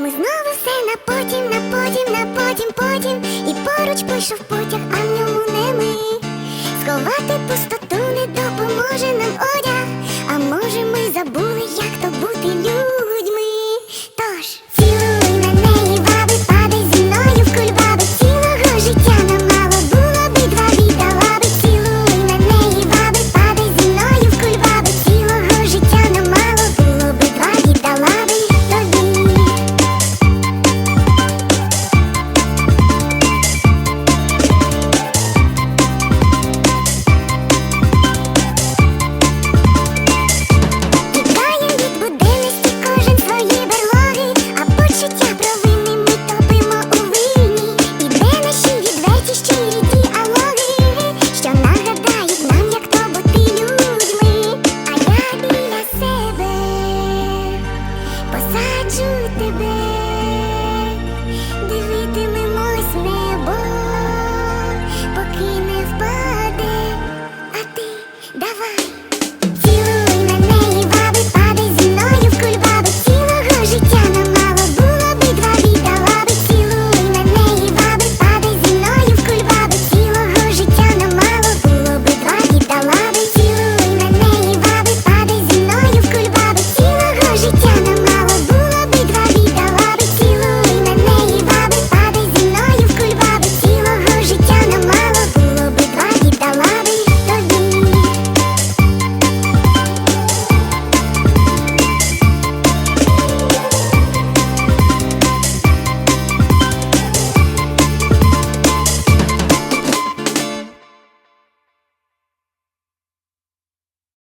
Ми знову все на потім, на потім, на потім, потім. І поруч пішов потяг, а в ньому не ми. Сховати пустоту не допоможе нам